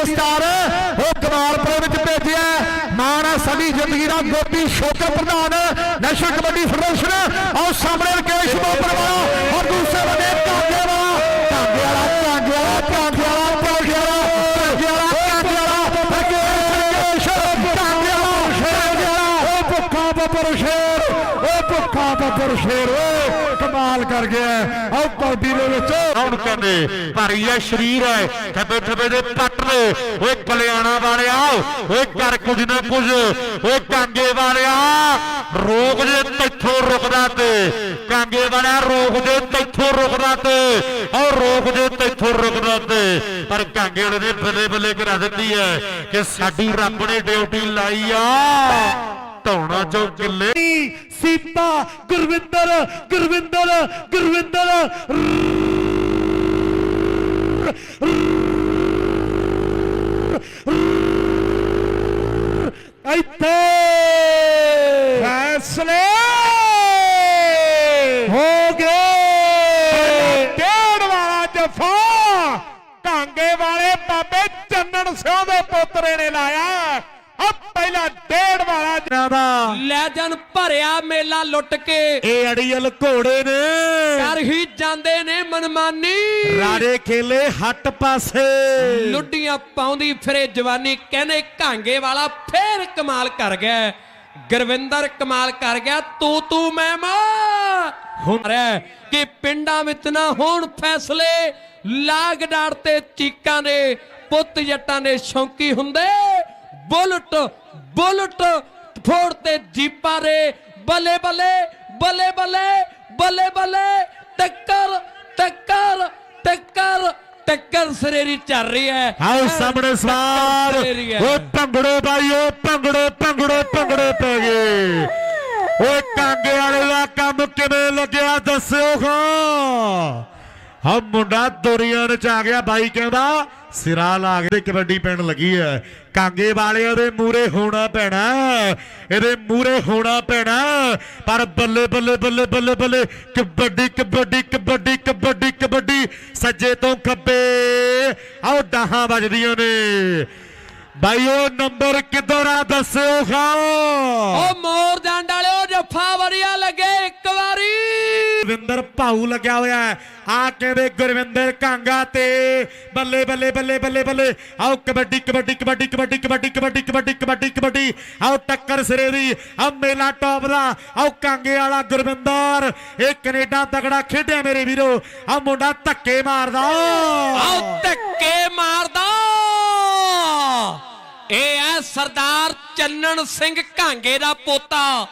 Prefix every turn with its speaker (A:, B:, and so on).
A: ਦੇ ਸਟਾਰ ਉਹ ਕਮਾਲਪੁਰ ਵਿੱਚ ਭੇਜਿਆ ਮਾਣ ਆ ਸਾਡੀ ਜ਼ਿੰਦਗੀ ਦਾ ਗੋਪੀ ਸ਼ੋਕਰ ਪ੍ਰਧਾਨ ਨੈਸ਼ਨਲ ਕਬੱਡੀ ਫੈਡਰੇਸ਼ਨ ਆਓ ਸਾਹਮਣੇ ਰਕੇਸ਼ ਬੋਪਰ ਵਾਲਾ, ਔਰ ਦੂਸਰੇ ਬੰਦੇ ਕਾਂਗੇ ਵਾਲਾ। ਕਾਂਗੇ ਵਾਲਾ ਕਾਂਗੇ ਵਾਲਾ ਕਾਂਗੇ ਵਾਲਾ ਕਾਂਗੇ ਵਾਲਾ ਕਾਂਗੇ ਵਾਲਾ ਕਾਂਗੇ ਵਾਲਾ, ਰਕੇਸ਼ ਕਾਂਗੇ ਵਾਲਾ ਵਾਲਾ। ਉਹ ਭੁੱਖਾ ਬੱਬਰ ਸ਼ੇਰ ਉਹ ਬੱਬਰ ਸ਼ੇਰ, ਓਏ, ਕਮਾਲ ਕਰ ਗਿਆ ਆਓ ਕਬੱਡੀ ਦੇ ਵਿੱਚ।
B: ਕੌਣ ਕਹਿੰਦੇ? ਭਾਰੀ ਹੈ ਸ਼ਰੀਰ ਹੈ। ਥੱਬੇ ਥੱਬੇ ਦੇ ਪੱਟ ਨੇ ਓਏ ਕਲਿਆਣਾ ਵਾਲਿਆ, ਓਏ, ਕਰ ਕੁਝ ਨਾ ਕੁਝ। ਓਏ, ਕਾਂਗੇ ਵਾਲਿਆ ਰੋਕ ਜੇ ਤੈਥੋਂ ਰੁਕਦਾ ਤੇ। ਕਾਂਗੇ ਵਾਲਿਆ ਰੋਕ ਜੇ ਤੈਥੋਂ ਰੁਕਦਾ ਤੇ। ਓ ਰੋਕ ਜੇ ਤੈਥੋਂ ਰੁਕਦਾ ਤੇ। ਪਰ ਕਾਂਗੇ ਵਾਲੇ ਨੇ ਬੱਲੇ ਬੱਲੇ ਕਰਾ ਦਿੱਤੀ ਹੈ ਕਿ ਸਾਡੀ ਰੱਬ ਨੇ ਡਿਊਟੀ ਲਾਈ ਆ। ਧੌਣਾ ਚੋਂ ਕਿੱਲੇ
C: ਸੀਪਾ ਗੁਰਵਿੰਦਰ ਗੁਰਵਿੰਦਰ ਗੁਰਵਿੰਦਰ। ਇੱਥੇ। ਫੈਸਲੇ। ਹੋ ਗਏ। ਡੇਢ ਵਾਲਾ ਜਫਾ। ਕਾਂਗੇ ਵਾਲੇ ਬਾਬੇ ਚੰਨਣ ਸਿੰਘ ਦੇ ਪੋਤਰੇ ਨੇ ਲਾਇਆ। ਆ ਪਹਿਲਾ ਡੇਢ ਵਾਲਾ ਜਨਾ ਦਾ।
D: ਲੈ ਜਨ ਭਰਿਆ ਮੇਲਾ ਲੁੱਟ ਕੇ।
C: ਇਹ ਅੜੀਅਲ ਘੋੜੇ ਨੇ।
D: ਕਰ ਹੀ ਜਾਂਦੇ ਨੇ ਮਨਮਾਨੀ।
C: ਰਾੜੇ ਖੇਲੇ ਹੱਟ ਪਾਸੇ।
D: ਲੁੱਡੀਆਂ ਪਾਉਂਦੀ ਫਿਰੇ ਜਵਾਨੀ ਕਹਿੰਦੇ ਕਾਂਗੇ ਵਾਲਾ ਫੇਰ ਕਮਾਲ ਕਰ ਗਿਆ। ਗੁਰਵਿੰਦਰ ਕਮਾਲ ਕਰ ਗਿਆ ਤੂੰ ਤੂੰ ਮੈਂ ਮੈਂ। ਹੁਣ ਕਿ ਪਿੰਡਾਂ ਵਿੱਚ ਨਾ ਹੋਣ ਫੈਸਲੇ। ਲਾਗ ਡਾੜ ਤੇ ਚੀਕਾਂ ਦੇ ਪੁੱਤ ਜੱਟਾਂ ਦੇ ਸ਼ੌਂਕੀ ਹੁੰਦੇ। बुलट बुलट फोड़ते जीपा रे बले बले बले बले बले बले टक्कर टक्कर टक्कर टक्कर सरेरी चल
C: रही है। आओ
D: सामने सवार।
C: ओ भंगड़े भाई ओ भंगड़े भंगड़े भंगड़े पे गए वो कांगे वाले का काम में लगे दस्यो हाँ ਹਾਂ, ਮੁੰਡਾ ਦੁਰੀਆਂ ਚ ਆ ਗਿਆ ਬਾਈ ਕਹਿੰਦਾ, ਸਿਰਾ ਲਾ ਕੇ ਕਬੱਡੀ ਪੈਣ ਲੱਗੀ ਹੈ। ਕਾਂਗੇ ਵਾਲਿਆਂ ਦੇ ਮੂਰੇ ਹੋਣਾ ਪੈਣਾ ਇਹਦੇ ਮੂਰੇ ਹੋਣਾ ਪੈਣਾ ਪਰ ਬੱਲੇ ਬੱਲੇ ਬੱਲੇ ਬੱਲੇ ਬੱਲੇ, ਕਬੱਡੀ ਕਬੱਡੀ ਕਬੱਡੀ ਕਬੱਡੀ ਕਬੱਡੀ, ਸੱਜੇ ਤੋਂ ਖੱਬੇ। ਆਓ ਡਾਹਾਂ ਵੱਜਦੀਆਂ ਨੇ। ਬਾਈ, ਉਹ ਨੰਬਰ ਕਿੱਧਰ ਆ ਦੱਸਿਓ ਖਾਓ
D: ਉਹ ਮੋਰ ਜੰਡ ਵਾਲਿਓ, ਜੱਫਾ ਵਰੀਆ ਲੱਗੇ।
C: ਗੁਰਵਿੰਦਰ ਭਾਊ ਲੱਗਿਆ ਹੋਇਆ ਹੈ। ਆ ਕਹਿੰਦੇ ਗੁਰਵਿੰਦਰ ਕਾਂਗਾ ਤੇ ਬੱਲੇ ਬੱਲੇ ਬੱਲੇ ਬੱਲੇ ਬੱਲੇ। ਆਓ ਕਬੱਡੀ ਕਬੱਡੀ ਕਬੱਡੀ ਕਬੱਡੀ ਕਬੱਡੀ ਕਬੱਡੀ ਕਬੱਡੀ ਕਬੱਡੀ ਕਬੱਡੀ। ਆਓ ਟੱਕਰ ਸਿਰੇ ਦੀ ਆ ਮੇਲਾ ਟੌਪ ਦਾ। ਆਓ ਕਾਂਗੇ ਵਾਲਾ ਗੁਰਵਿੰਦਰ। ਇਹ ਕੈਨੇਡਾ ਤਗੜਾ ਖੇਡਿਆ ਮੇਰੇ ਵੀਰੋ। ਆ ਮੁੰਡਾ ਧੱਕੇ ਮਾਰਦਾ।
D: ਆਓ ਧੱਕੇ ਮਾਰਦਾ। ਇਹ ਹੈ ਸਰਦਾਰ ਚੰਨਣ ਸਿੰਘ ਘਾਂਗੇ ਦਾ ਪੋਤਾ।